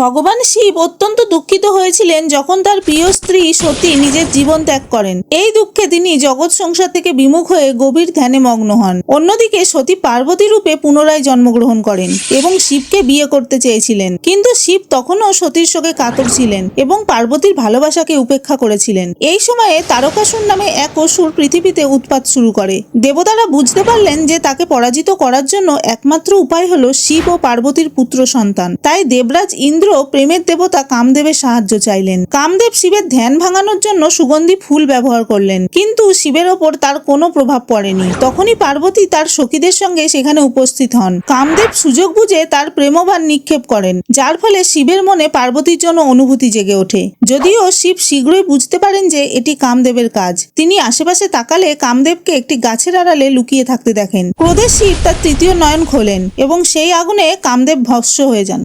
ভগবান শিব অত্যন্ত দুঃখিত হয়েছিলেন যখন তার প্রিয় স্ত্রী সতী নিজের জীবন ত্যাগ করেন। এই দুঃখে তিনি জগৎ সংসার থেকে বিমুখ হয়ে গভীর ধ্যানে মগ্ন হন। অন্যদিকে সতী পার্বতী রূপে পুনরায় জন্মগ্রহণ করেন এবং শিবকে বিয়ে করতে চেয়েছিলেন। কিন্তু শিব তখনও সতীর শোকে কাতর ছিলেন এবং পার্বতীর ভালোবাসাকে উপেক্ষা করেছিলেন। এই সময়ে তারকাসুর নামে এক অসুর পৃথিবীতে উৎপাত শুরু করে। দেবতারা বুঝতে পারলেন যে তাকে পরাজিত করার জন্য একমাত্র উপায় হল শিব ও পার্বতীর পুত্র সন্তান। তাই দেবরাজ ইন্দ্র প্রেমের দেবতা কামদেবের সাহায্য চাইলেন। কামদেব শিবের ধ্যান ভাঙানোর জন্য সুগন্ধি ফুল ব্যবহার করলেন। কিন্তু শিবের ওপর তার কোনো প্রভাব পড়েনি। তখনই পার্বতী তার সখীদের সঙ্গে সেখানে উপস্থিত হন। কামদেব সুযোগ বুঝে তার প্রেমবান নিক্ষেপ করেন। যার ফলে শিবের মনে পার্বতীর জন্য অনুভূতি জেগে ওঠে। যদিও শিব শীঘ্রই বুঝতে পারেন যে এটি কামদেবের কাজ। তিনি আশেপাশে তাকালে কামদেবকে একটি গাছের আড়ালে লুকিয়ে থাকতে দেখেন। ক্রোধে শিব তার তৃতীয় নয়ন খোলেন এবং সেই আগুনে কামদেব ভস্ম হয়ে যান।